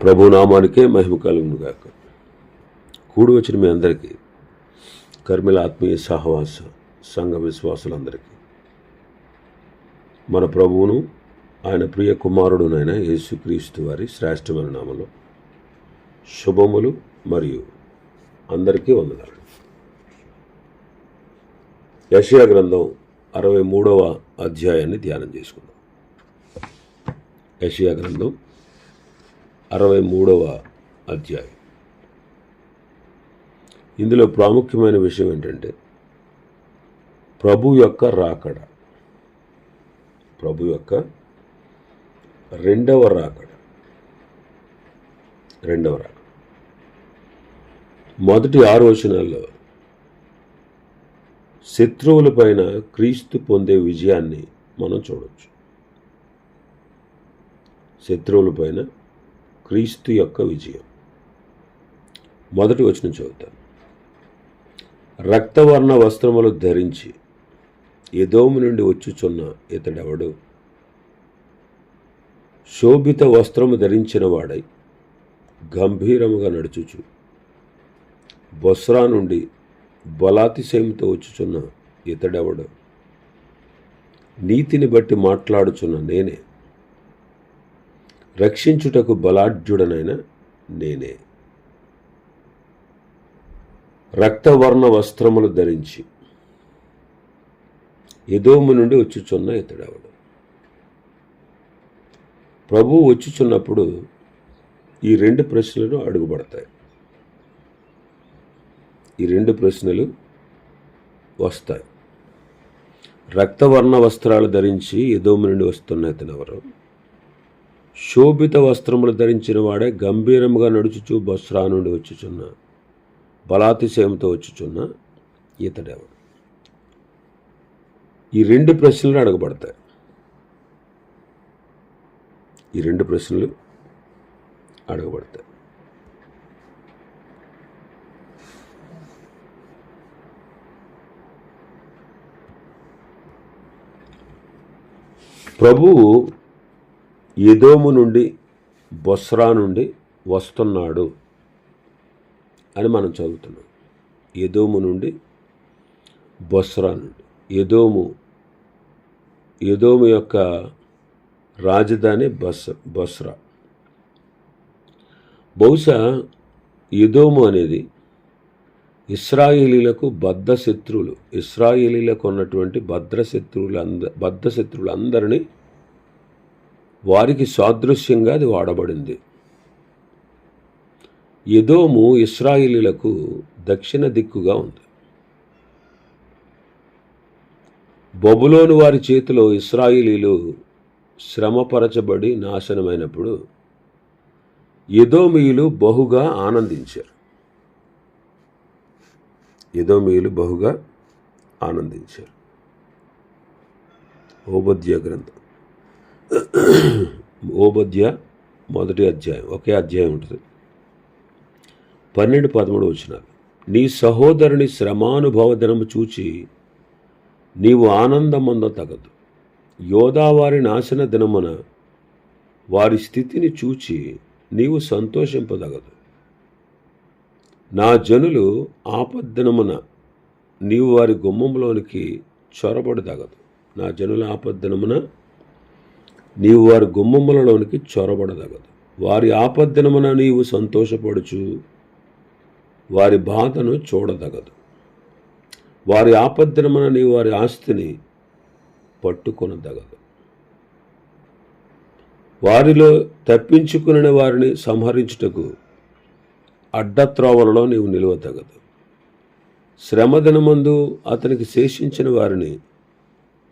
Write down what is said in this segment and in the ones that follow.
ప్రభునామానికే మహిమ కలుగును గాక కూడి వచ్చిన మీ అందరికీ కర్మిల ఆత్మీయ సహవాస సంఘ విశ్వాసులందరికీ మన ప్రభువును ఆయన ప్రియ కుమారుడునైన యేసుక్రీస్తు వారి శ్రేష్టమైన నామలో శుభములు మరియు అందరికీ వందనాలు. యషయా గ్రంథం అరవై మూడవ అధ్యాయాన్ని ధ్యానం చేసుకుందాం. యషయా గ్రంథం అరవై మూడవ అధ్యాయం. ఇందులో ప్రాముఖ్యమైన విషయం ఏంటంటే ప్రభు యొక్క రాకడ. ప్రభు యొక్క రెండవ రాకడ. రెండవ రాకడ. మొదటి ఆరు వచనాల్లో శత్రువులపైన క్రీస్తు పొందే విజయాన్ని మనం చూడవచ్చు శత్రువులపైన క్రీస్తు యొక్క విజయం. మొదటి వచనం చదువుతాను రక్తవర్ణ వస్త్రములు ధరించి ఎదోము నుండి వచ్చుచున్న ఇతడెవడు? శోభిత వస్త్రము ధరించిన వాడై గంభీరముగా నడుచుచు బొస్రా నుండి బలాతిశయంతో వచ్చుచున్న ఇతడెవడు? నీతిని బట్టి మాట్లాడుచున్న నేనే. రక్షించుటకు బలాఢ్యుడనైన నేనే. రక్తవర్ణ వస్త్రములు ధరించి ఎదోము నుండి వచ్చుచున్న ఇతడెవడు? ప్రభువు వచ్చుచున్నప్పుడు ఈ రెండు ప్రశ్నలు అడుగుపడతాయి ఈ రెండు ప్రశ్నలు వస్తాయి. రక్తవర్ణ వస్త్రాలు ధరించి ఎదోము నుండి వస్తున్న ఇతనెవరు శోభిత వస్త్రములు ధరించిన వాడే గంభీరముగా నడుచుచు బస్రా నుండి వచ్చుచున్న బలాతిశయంతో వచ్చుచున్న ఇతడెవడు ఈ రెండు ప్రశ్నలు అడగబడతాయి. ఈ రెండు ప్రశ్నలు అడగబడతాయి. ప్రభువు ఎదోము నుండి బొస్రా నుండి వస్తున్నాడు అని మనం చదువుతున్నాం. ఎదోము నుండి బొస్రా నుండి. ఎదోము ఎదోము యొక్క రాజధాని బస్ బస్రా. బహుశా ఎదోము అనేది ఇస్రాయేలీలకు బద్ధ శత్రువులు ఇస్రాయేలీలకు ఉన్నటువంటి భద్రశత్రువులు అంద బద్ధ శత్రువులు అందరినీ వారికి సాదృశ్యంగా అది వాడబడింది. ఎదోము ఇస్రాయిలీలకు దక్షిణ దిక్కుగా ఉంది. బొబులోని వారి చేతిలో ఇస్రాయిలీలు శ్రమపరచబడి నాశనమైనప్పుడు ఎదోమీయులు బహుగా ఆనందించారు. ఎదోమీయులు బహుగా ఆనందించారు. ఓబద్య గ్రంథం. ఓబద్య మొదటి అధ్యాయం. ఒకే అధ్యాయం ఉంటుంది. పన్నెండు పదమూడు వచ్చినారు నీ సహోదరుని శ్రమానుభవ దినము చూచి నీవు ఆనందమంద తగదు. యోధావారి నాశన దినమున వారి స్థితిని చూచి నీవు సంతోషింపదగదు. నా జనులు ఆపద్దినమున నీవు వారి గుమ్మంలోనికి చొరబడదగదు. నా జనుల ఆపద్దినమున నీవు వారి గుమ్మములలోనికి చొరబడదగదు. వారి ఆపద్దినమున నీవు సంతోషపడుచు వారి బాధను చూడదగదు. వారి ఆపద్దినమున నీవు వారి ఆస్తిని పట్టుకొనదగదు. వారిలో తప్పించుకుని వారిని సంహరించుటకు అడ్డత్రోవలలో నీవు నిలవతగదు శ్రమదినమందు అతనికి శేషించిన వారిని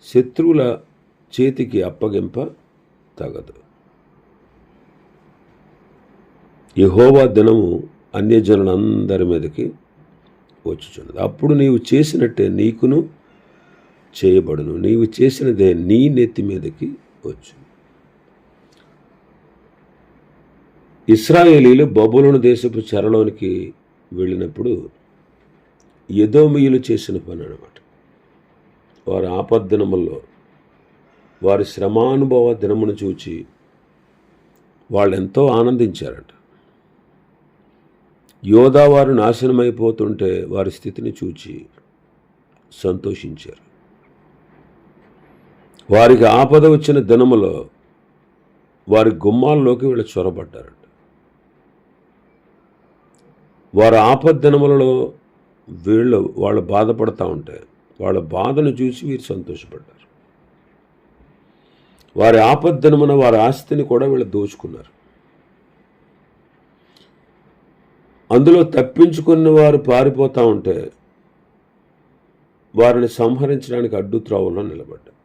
శత్రువుల చేతికి అప్పగింప తగదు. యహోవా దినము అన్యజనులందరి మీదకి వచ్చుచున్నది. అప్పుడు నీవు చేసినట్టే నీకును చేయబడును. నీవు చేసినదే నీ నెత్తి మీదకి వచ్చు ఇస్రాయేలీలు బబులోను దేశపు చెరలోనికి వెళ్ళినప్పుడు ఎదోమియులు చేసిన పని అనమాట వారి ఆపద్దినముల్లో వారి శ్రమానుభవ దినమును చూచి వాళ్ళు ఎంతో ఆనందించారట యోధావారు నాశనమైపోతుంటే వారి స్థితిని చూచి సంతోషించారు. వారికి ఆపద వచ్చిన దినములో వారి గుమ్మాల్లోకి వీళ్ళు చొరబడ్డారంట. వారి ఆపద దినములలో వీళ్ళు వాళ్ళు బాధపడతా ఉంటే వాళ్ళ బాధను చూసి వీరు సంతోషపడ్డారు. వారి ఆపద్దనమున వారి ఆస్తిని కూడా వీళ్ళు దోచుకున్నారు. అందులో తప్పించుకున్న వారు పారిపోతూ ఉంటే వారిని సంహరించడానికి అడ్డు త్రోవలో నిలబడ్డారు.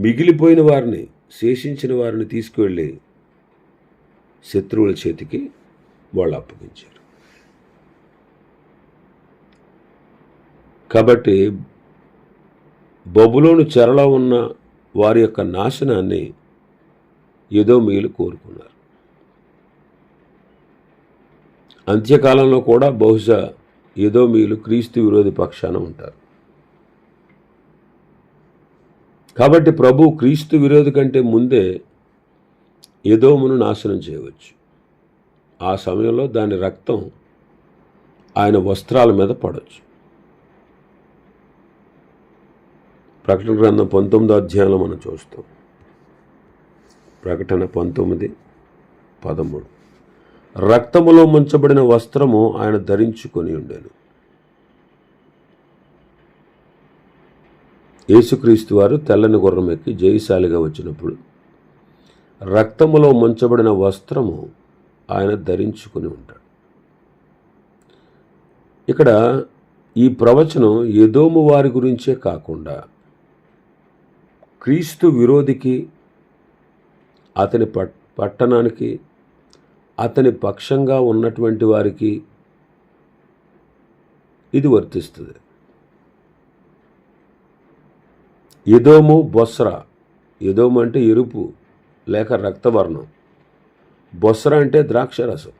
మిగిలిపోయిన వారిని శేషించిన వారిని తీసుకువెళ్ళి శత్రువుల చేతికి వాళ్ళు అప్పగించారు. కాబట్టి బొబులోను చెరలో ఉన్న వారి యొక్క నాశనాన్ని ఏదో మీలు కోరుకున్నారు. అంత్యకాలంలో కూడా బహుశా ఏదో మీలు క్రీస్తు విరోధి పక్షాన ఉంటారు. కాబట్టి ప్రభు క్రీస్తు విరోధి కంటే ముందే యదోమును నాశనం చేయవచ్చు. ఆ సమయంలో దాని రక్తం ఆయన వస్త్రాల మీద పడవచ్చు. ప్రకటన గ్రంథం పంతొమ్మిదో అధ్యాయంలో మనం చూస్తాం. ప్రకటన పంతొమ్మిది పదమూడు. రక్తములో ముంచబడిన వస్త్రము ఆయన ధరించుకొని ఉండేను. యేసుక్రీస్తు వారు తెల్లని గుర్రం ఎక్కి జయశాలిగా వచ్చినప్పుడు రక్తములో ముంచబడిన వస్త్రము ఆయన ధరించుకుని ఉంటాడు. ఇక్కడ ఈ ప్రవచనం ఎదోము వారి గురించే కాకుండా క్రీస్తు విరోధికి అతని పట్ పట్టణానికి అతని పక్షంగా ఉన్నటువంటి వారికి ఇది వర్తిస్తుంది. ఎదోము బొస్రా. ఎదోము అంటే ఎరుపు లేక రక్తవర్ణం. బొస్ర అంటే ద్రాక్షరసం.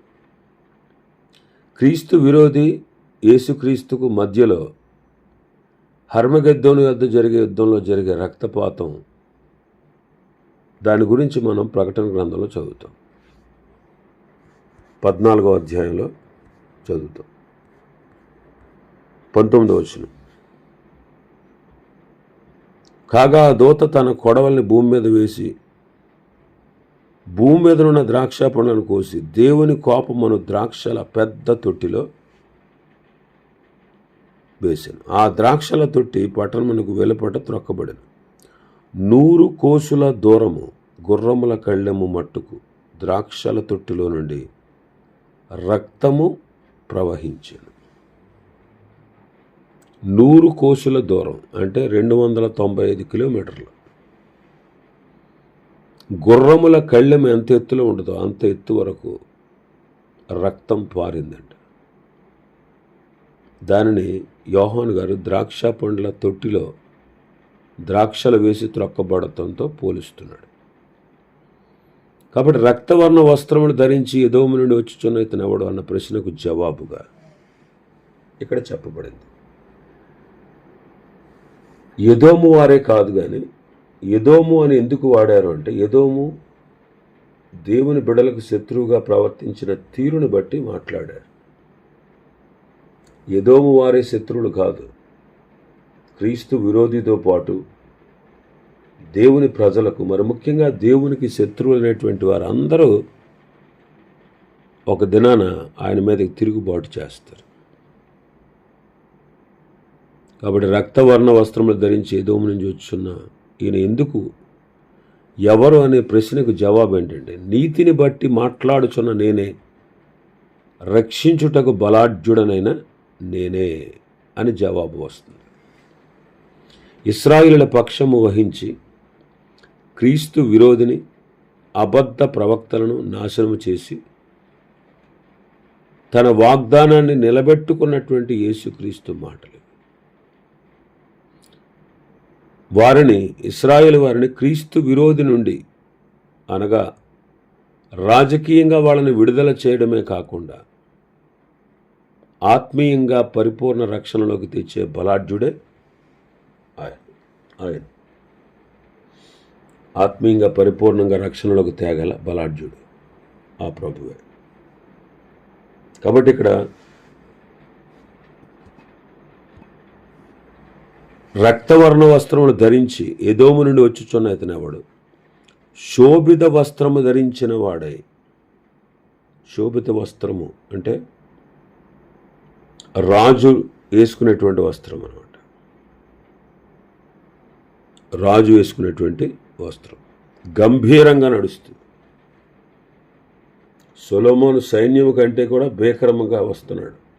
క్రీస్తు విరోధి యేసుక్రీస్తుకు మధ్యలో హర్మగద్దోను యొద్ద జరిగే యుద్ధంలో జరిగే రక్తపాతం దాని గురించి మనం ప్రకటన గ్రంథంలో చదువుతాం. పద్నాలుగో అధ్యాయంలో చదువుతాం. పంతొమ్మిదో వచ్చిన కాగా దోత దూత తన కొడవల్ని భూమి మీద వేసి భూమి మీద ఉన్న ద్రాక్ష పండ్లను కోసి దేవుని కోపమును ద్రాక్షల పెద్ద తొట్టిలో వేశాను. ఆ ద్రాక్షల తొట్టి పట్టణమునకు వెలుపట త్రొక్కబడను నూరు కోసుల దూరము గుర్రముల కళ్ళెము మట్టుకు ద్రాక్షల తొట్టిలో నుండి రక్తము ప్రవహించాను. నూరు కోసుల దూరం అంటే రెండు వందల తొంభై ఐదు కిలోమీటర్లు. గుర్రముల కళ్ళెము ఎంత ఎత్తులో ఉండదో అంత ఎత్తు వరకు రక్తం పారిందండి. దానిని యోహాన్ గారు ద్రాక్ష పండ్ల తొట్టిలో ద్రాక్షలు వేసి త్రొక్కబడటంతో పోలుస్తున్నాడు. కాబట్టి రక్తవర్ణ వస్త్రములు ధరించి ఎదోము నుండి వచ్చుచున్న ఇతను ఎవడు అన్న ప్రశ్నకు జవాబుగా ఇక్కడ చెప్పబడింది. ఎదోము వారే కాదు కానీ ఎదోము అని ఎందుకు వాడారు అంటే ఎదోము దేవుని బిడలకు శత్రువుగా ప్రవర్తించిన తీరుని బట్టి మాట్లాడారు. ఎదోము వారే శత్రువులు కాదు. క్రీస్తు విరోధితో పాటు దేవుని ప్రజలకు మరి ముఖ్యంగా దేవునికి శత్రువులైనటువంటి వారందరూ ఒక దినాన ఆయన మీదకి తిరుగుబాటు చేస్తారు. కాబట్టి రక్తవర్ణ వస్త్రములు ధరించి ఏదోము నుంచి వచ్చున్న ఈయన ఎందుకు? ఎవరు అనే ప్రశ్నకు జవాబు ఏంటంటే నీతిని బట్టి మాట్లాడుచున్న నేనే రక్షించుటకు బలాఢ్యుడనైనా నేనే అని జవాబు వస్తుంది. ఇస్రాయిలుల పక్షము వహించి క్రీస్తు విరోధిని అబద్ధ ప్రవక్తలను నాశనము చేసి తన వాగ్దానాన్ని నిలబెట్టుకున్నటువంటి యేసుక్రీస్తు మాటలు. వారిని ఇస్రాయేల్ వారిని క్రీస్తు విరోధి నుండి అనగా రాజకీయంగా వాళ్ళని విడుదల చేయడమే కాకుండా ఆత్మీయంగా పరిపూర్ణ రక్షణలోకి తెచ్చే బలాఢ్యుడే ఆయన. ఆయన. ఆత్మీయంగా పరిపూర్ణంగా రక్షణలోకి తేగల బలాఢ్యుడు ఆ ప్రభువే. కాబట్టి ఇక్కడ రక్తవర్ణ వస్త్రములు ధరించి ఎదోము నుండి వచ్చుచున్న ఇతనేవాడు శోభిత వస్త్రము ధరించిన వాడై. శోభిత వస్త్రము అంటే రాజు వేసుకునేటువంటి వస్త్రం అనమాట రాజు వేసుకునేటువంటి వస్త్రం. గంభీరంగా నడుస్తుంది. సొలోమోను సైన్యము కంటే కూడా భీకరముగా వస్తున్నాడు.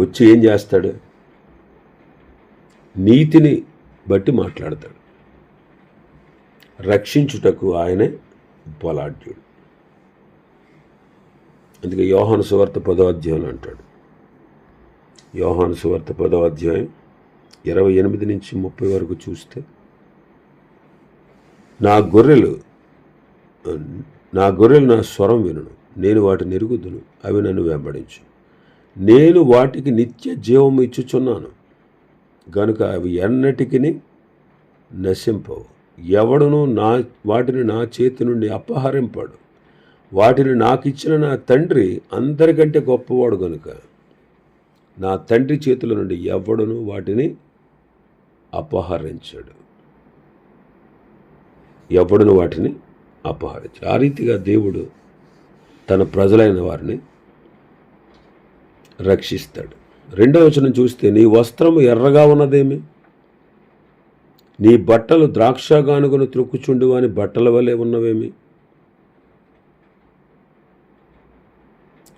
వచ్చి ఏం చేస్తాడు? నీతిని బట్టి మాట్లాడతాడు. రక్షించుటకు ఆయనే బలాఢ్యుడు. అందుకే యోహాను సువార్త పదో అధ్యాయం అంటాడు. యోహాను సువార్త పదో అధ్యాయం ఇరవై ఎనిమిది నుంచి ముప్పై వరకు చూస్తే నా గొర్రెలు నా గొర్రెలు నా స్వరం వినను నేను వాటిని ఎరుగుదును అవి నన్ను వెంబడించు. నేను వాటికి నిత్య జీవము ఇచ్చుచున్నాను గనుక అవి ఎన్నటికి నశింపవు. ఎవడును నా వాటిని నా చేతి నుండి అపహరింపాడు. వాటిని నాకు ఇచ్చిన నా తండ్రి అందరికంటే గొప్పవాడు గనుక నా తండ్రి చేతుల నుండి ఎవడును వాటిని అపహరించాడు. ఎవడును వాటిని అపహరించాడు. ఆ రీతిగా దేవుడు తన ప్రజలైన వారిని రక్షిస్తాడు. రెండవ వచనం చూస్తే నీ వస్త్రము ఎర్రగా ఉన్నదేమి? నీ బట్టలు ద్రాక్షగానుగను గానుగను బట్టల వలె ఉన్నవేమి?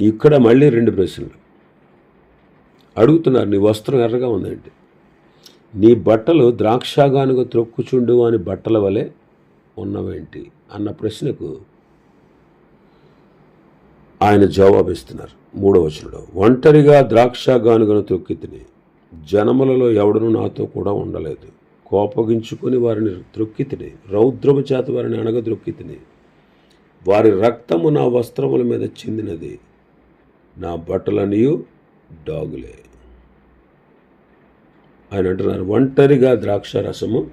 ఇక్కడ మళ్ళీ రెండు ప్రశ్నలు. అడుగుతున్నారు నీ వస్త్రం ఎర్రగా ఉందండి నీ బట్టలు ద్రాక్షాగానుగ త్రొక్కుచుండు అని బట్టల వలె ఉన్నవేంటి? అన్న ప్రశ్నకు ఆయన జవాబిస్తున్నారు మూడవ వచనంలో. ఒంటరిగా ద్రాక్షాగానుగను త్రొక్కితిని. జనములలో ఎవడను నాతో కూడా ఉండలేదు. కోపగించుకొని వారిని త్రొక్కితిని. రౌద్రము చేత వారిని అణగ త్రొక్కితిని. వారి రక్తము నా వస్త్రముల మీద చెందినది. నా బట్టలనియు డాగులే. ఆయన అంటున్నారు ఒంటరిగా ద్రాక్ష రసము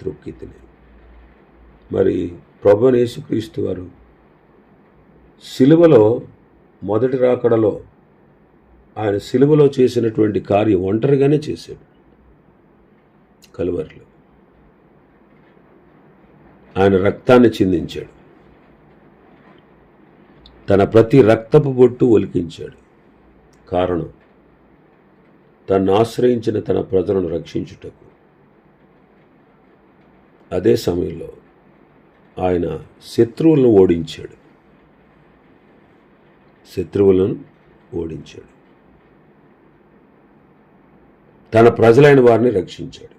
త్రొక్కితిని మరి ప్రభు యేసుక్రీస్తు వారు సిలువలో మొదటి రాకడలో ఆయన సిలువలో చేసినటువంటి కార్యం ఒంటరిగానే చేశాడు. కలువరిలో. ఆయన రక్తాన్ని చిందించాడు. తన ప్రతి రక్తపు బొట్టు ఒలికించాడు. కారణం తను ఆశ్రయించిన తన ప్రజలను రక్షించుటకు. అదే సమయంలో ఆయన శత్రువులను ఓడించాడు. శత్రువులను ఓడించాడు. తన ప్రజలైన వారిని రక్షించాడు.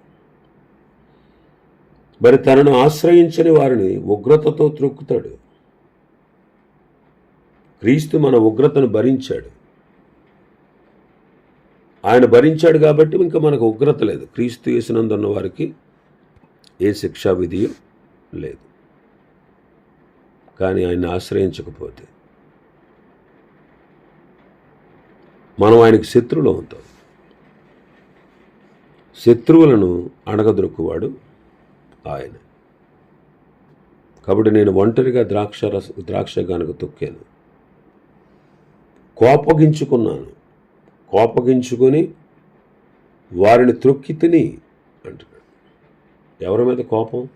మరి తనను ఆశ్రయించని వారిని ఉగ్రతతో త్రొక్కుతాడు. క్రీస్తు మన ఉగ్రతను భరించాడు. ఆయన భరించాడు కాబట్టి ఇంకా మనకు ఉగ్రత లేదు. క్రీస్తు వేసినందున్న వారికి ఏ శిక్షా విధి లేదు. కానీ ఆయన ఆశ్రయించకపోతే మనం ఆయనకి శత్రువులు అవుతాం. శత్రువులను అణగదొరుకువాడు ఆయన. కాబట్టి నేను ఒంటరిగా ద్రాక్ష రస ద్రాక్ష గనక తొక్కాను. కోపగించుకున్నాను. కోపగించుకొని వారిని త్రొక్కి తిని అంటున్నాడు. ఎవరి మీద కోపం?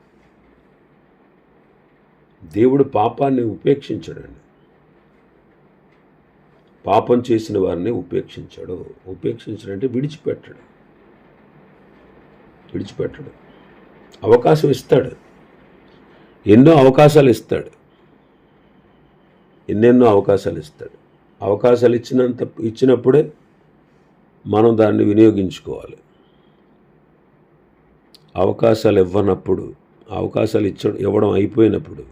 దేవుడు పాపాన్ని ఉపేక్షించాడండి. పాపం చేసిన వారిని ఉపేక్షించాడు. ఉపేక్షించడంటే విడిచిపెట్టడు. విడిచిపెట్టడు. అవకాశం ఇస్తాడు. ఎన్నో అవకాశాలు ఇస్తాడు. ఎన్నెన్నో అవకాశాలు ఇస్తాడు. అవకాశాలు ఇచ్చినంత ఇచ్చినప్పుడే మనం దాన్ని వినియోగించుకోవాలి. అవకాశాలు ఇవ్వనప్పుడు అవకాశాలు ఇచ్చ ఇవ్వడం అయిపోయినప్పుడు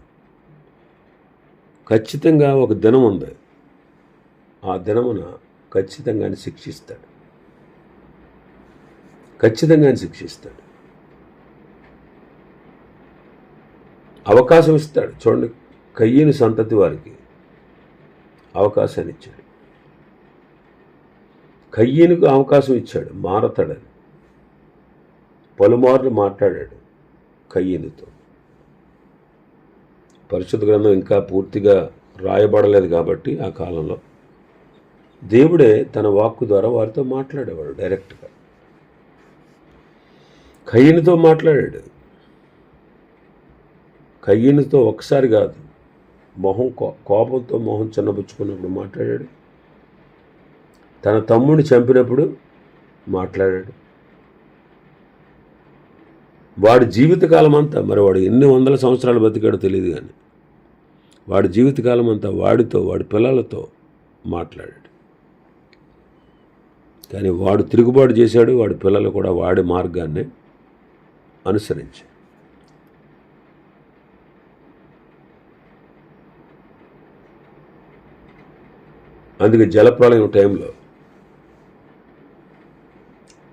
ఖచ్చితంగా ఒక దినం ఉంది. ఆ దినమున ఖచ్చితంగా శిక్షిస్తాడు. ఖచ్చితంగా శిక్షిస్తాడు. అవకాశం ఇస్తాడు. చూడండి కయ్యని సంతతి వారికి. అవకాశాన్ని ఇచ్చాడు. కయ్యనుకు అవకాశం ఇచ్చాడు మారతాడని. పలుమార్లు మాట్లాడాడు కయ్యనుతో. పరిశుద్ధ గ్రంథం ఇంకా పూర్తిగా రాయబడలేదు కాబట్టి ఆ కాలంలో. దేవుడే తన వాక్కు ద్వారా వారితో మాట్లాడేవాడు డైరెక్ట్గా. కయ్యనితో మాట్లాడాడు. కయ్యనితో ఒకసారి కాదు మొహం కో- కోపంతో మొహం చిన్నబుచ్చుకున్నప్పుడు మాట్లాడాడు. తన తమ్ముడిని చంపినప్పుడు మాట్లాడాడు. వాడి జీవితకాలం అంతా మరి వాడు ఎన్ని వందల సంవత్సరాలు బతికాడో తెలియదు కానీ వాడి జీవితకాలం అంతా వాడితో వాడి పిల్లలతో మాట్లాడాడు. కానీ వాడు తిరుగుబాటు చేశాడు వాడి పిల్లలు కూడా వాడి మార్గాన్ని అనుసరించాడు అందుకే జలప్రాలయం టైంలో.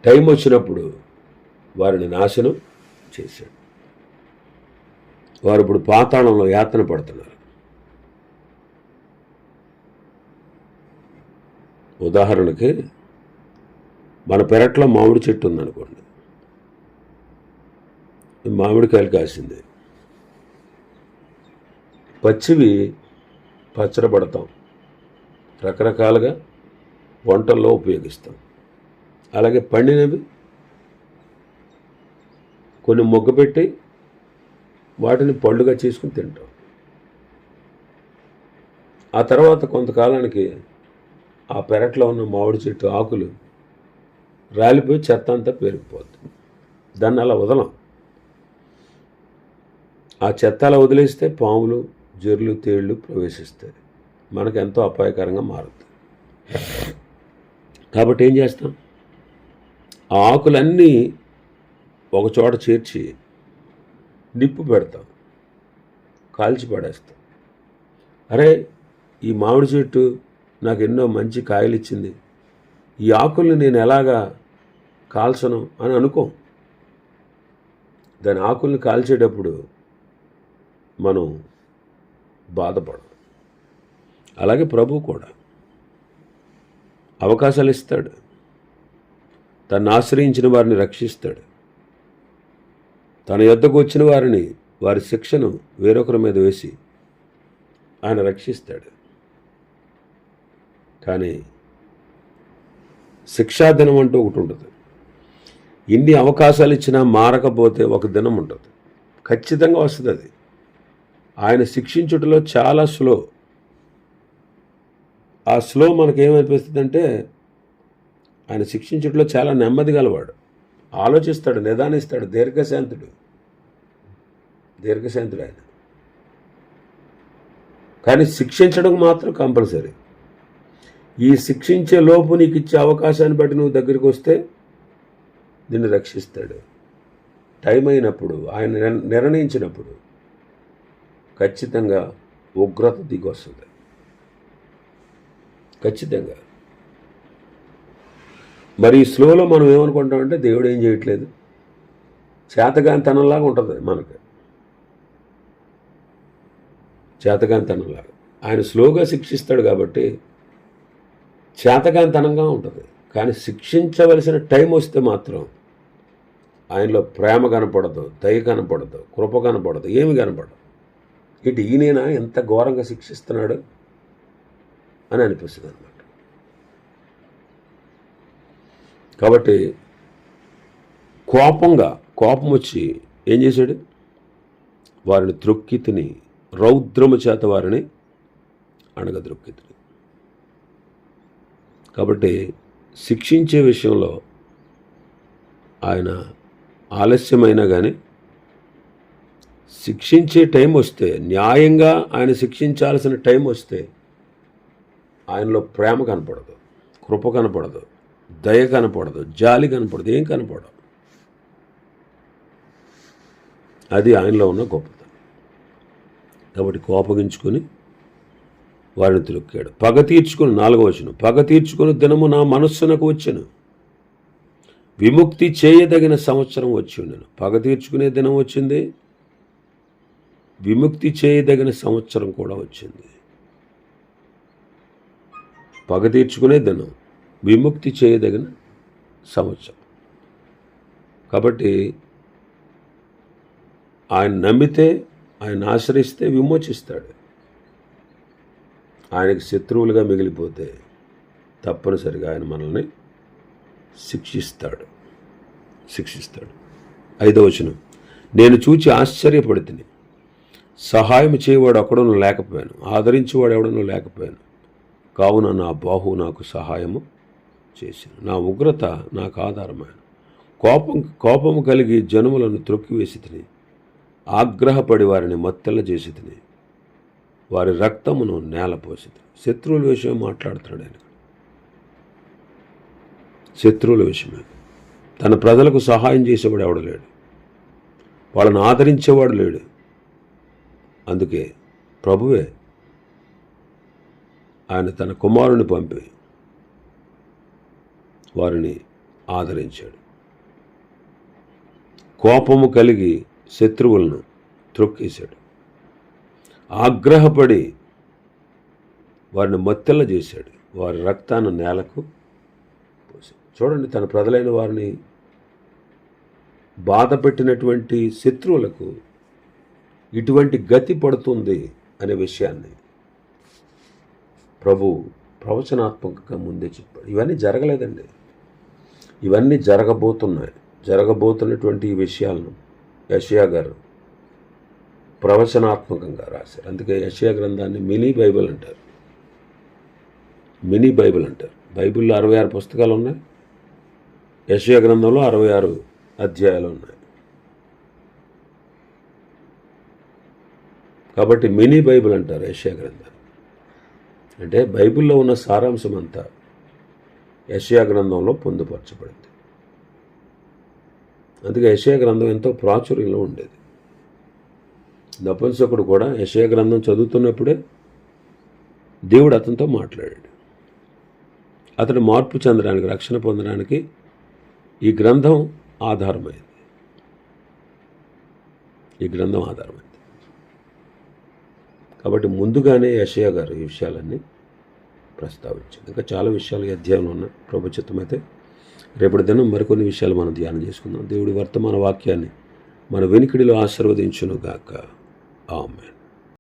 టైం వచ్చినప్పుడు వారిని నాశనం చేశాడు. వారు ఇప్పుడు పాతాళంలో యాతన పడుతున్నారు. ఉదాహరణకి మన పెరట్లో మామిడి చెట్టు ఉందనుకోండి. మామిడికాయలు కాసింది. పచ్చివి పచ్చడపడతాం రకరకాలుగా వంటల్లో ఉపయోగిస్తాం. అలాగే పండినవి కొన్ని మొగ్గ పెట్టి వాటిని పళ్ళుగా చేసుకుని తింటాం. ఆ తర్వాత కొంతకాలానికి ఆ పెరట్లో ఉన్న మామిడి చెట్టు ఆకులు రాలిపోయి చెత్త అంతా పెరిగిపోద్ది దాన్ని అలా వదలం. ఆ చెత్త అలా వదిలేస్తే పాములు జర్లు తేళ్ళు ప్రవేశిస్తాయి. మనకు ఎంతో అపాయకరంగా మారుతుంది కాబట్టి ఏం చేస్తాం? ఆ ఆకులన్నీ ఒక చోట చేర్చి నిప్పు పెడతాం. కాల్చి పడేస్తాం. అరే ఈ మామిడి చెట్టు నాకు ఎన్నో మంచి కాయలు ఇచ్చింది ఈ ఆకుల్ని నేను ఎలాగా కాల్చను అని అనుకోం. దాని ఆకుల్ని కాల్చేటప్పుడు మనం బాధపడం అలాగే ప్రభు కూడా అవకాశాలు ఇస్తాడు. తను ఆశ్రయించిన వారిని రక్షిస్తాడు. తన యొద్దకు వచ్చిన వారిని వారి శిక్షను వేరొకరి మీద వేసి ఆయన రక్షిస్తాడు. కానీ శిక్షాదినం అంటూ ఒకటి ఉంటుంది ఇన్ని అవకాశాలు ఇచ్చినా మారకపోతే ఒక దినం ఉంటుంది ఖచ్చితంగా వస్తుంది అది. ఆయన శిక్షించుటలో చాలా స్లో ఆ స్లో మనకేమనిపిస్తుంది అంటే ఆయన శిక్షించుటలో చాలా నెమ్మది గలవాడు. ఆలోచిస్తాడు నిదానిస్తాడు దీర్ఘశాంతుడు. దీర్ఘశాంతుడు ఆయన కానీ శిక్షించడం మాత్రం కంపల్సరీ. ఈ శిక్షించే లోపు నీకు ఇచ్చే అవకాశాన్ని బట్టి నువ్వు దగ్గరికి వస్తే నిన్ను రక్షిస్తాడు. టైం అయినప్పుడు ఆయన నిర్ణయించినప్పుడు ఖచ్చితంగా ఉగ్రత దిగొస్తుంది. ఖచ్చితంగా. మరి స్లోలో మనం ఏమనుకుంటామంటే దేవుడు ఏం చేయట్లేదు? చేతగానితనంలాగా ఉంటుంది మనకు. చేతగానితనంలాగా. ఆయన స్లోగా శిక్షిస్తాడు కాబట్టి చేతగానితనంగా ఉంటుంది. కానీ శిక్షించవలసిన టైం వస్తే మాత్రం ఆయనలో ప్రేమ కనపడదు దయ కనపడదు కృప కనపడదు ఏమి కనపడదు. ఇటు ఈయనైనా ఎంత ఘోరంగా శిక్షిస్తున్నాడు? అని అనిపిస్తుంది అనమాట కాబట్టి కోపంగా కోపం వచ్చి ఏం చేశాడు? వారిని త్రొక్కితిని రౌద్రము చేత వారిని అణగద్రొక్కి తిని కాబట్టి శిక్షించే విషయంలో ఆయన ఆలస్యమైనా కానీ శిక్షించే టైం వస్తే న్యాయంగా ఆయన శిక్షించాల్సిన టైం వస్తే ఆయనలో ప్రేమ కనపడదు కృప కనపడదు దయ కనపడదు జాలి కనపడదు ఏం కనపడదు. అది ఆయనలో ఉన్న గొప్పతనం. కాబట్టి కోపగించుకొని వారిని తిరుక్కాడు. పగ తీర్చుకుని నాలుగో వచనం పగ తీర్చుకుని దినము నా మనస్సునకు వచ్చాను. విముక్తి చేయదగిన సంవత్సరం వచ్చి ఉండను. పగ తీర్చుకునే దినం వచ్చింది విముక్తి చేయదగిన సంవత్సరం కూడా వచ్చింది. పగ తీర్చుకునే ధనం విముక్తి చేయదగిన సంవత్సరం. కాబట్టి ఆయన నమ్మితే ఆయన ఆశ్రయిస్తే విమోచిస్తాడు. ఆయనకి శత్రువులుగా మిగిలిపోతే తప్పనిసరిగా ఆయన మనల్ని శిక్షిస్తాడు. శిక్షిస్తాడు. ఐదో వచనం. నేను చూచి ఆశ్చర్యపడితిని సహాయం చేయవాడు ఒకడను లేకపోయాను ఆదరించేవాడు ఎవడనూ లేకపోయాను. కావున నా బాహు నాకు సహాయము చేశాను నా ఉగ్రత నాకు ఆధారమైన కోపం కోపము కలిగి జనములను త్రొక్కివేసి తిని ఆగ్రహపడి వారిని మత్తెల్ల చేసి తిని వారి రక్తమును నేలపోసి శత్రువుల విషయం మాట్లాడుతున్నాడు ఆయన. శత్రువుల విషయమే తన ప్రజలకు సహాయం చేసేవాడు ఎవడు లేడు. వాళ్ళని ఆదరించేవాడు లేడు. అందుకే ప్రభువే ఆయన తన కుమారుని పంపి వారిని ఆదరించాడు. కోపము కలిగి శత్రువులను త్రొక్కేశాడు. ఆగ్రహపడి వారిని మత్తెల్ల చేశాడు. వారి రక్తాన్ని నేలకు పోసాడు చూడండి తన ప్రజలైన వారిని బాధ పెట్టినటువంటి శత్రువులకు ఇటువంటి గతి పడుతుంది అనే విషయాన్ని ప్రభు ప్రవచనాత్మకంగా ముందే చెప్పాడు. ఇవన్నీ జరగలేదండి. ఇవన్నీ జరగబోతున్నాయి. జరగబోతున్నటువంటి ఈ విషయాలను యషియా గారు ప్రవచనాత్మకంగా రాశారు. అందుకే యషియా గ్రంథాన్ని మినీ బైబిల్ అంటారు. మినీ బైబిల్ అంటారు. బైబిల్లో అరవై ఆరు పుస్తకాలు ఉన్నాయి. యషియా గ్రంథంలో అరవై ఆరు అధ్యాయాలు ఉన్నాయి. కాబట్టి మినీ బైబిల్ అంటారు యషియా గ్రంథాన్ని. అంటే బైబిల్లో ఉన్న సారాంశం అంతా యషయా గ్రంథంలో పొందుపరచబడింది. అందుకే యషయా గ్రంథం ఎంతో ప్రాచుర్యంలో ఉండేది. నపుంసకుడు కూడా యషయా గ్రంథం చదువుతున్నప్పుడే దేవుడు అతనితో మాట్లాడాడు. అతడు మార్పు చెందడానికి రక్షణ పొందడానికి ఈ గ్రంథం ఆధారమైంది. ఈ గ్రంథం ఆధారమైంది. కాబట్టి ముందుగానే యషయా గారు ఈ విషయాలన్నీ ప్రస్తావించారు. ఇంకా చాలా విషయాలు అధ్యయనంలో ఉన్న ఉన్నాయి. ప్రభుత్వమైతే రేపటి దినం మరికొన్ని విషయాలు మనం ధ్యానం చేసుకుందాం. దేవుడి వర్తమాన వాక్యాన్ని మన వెనుకడిలో ఆశీర్వదించును గాక ఆమె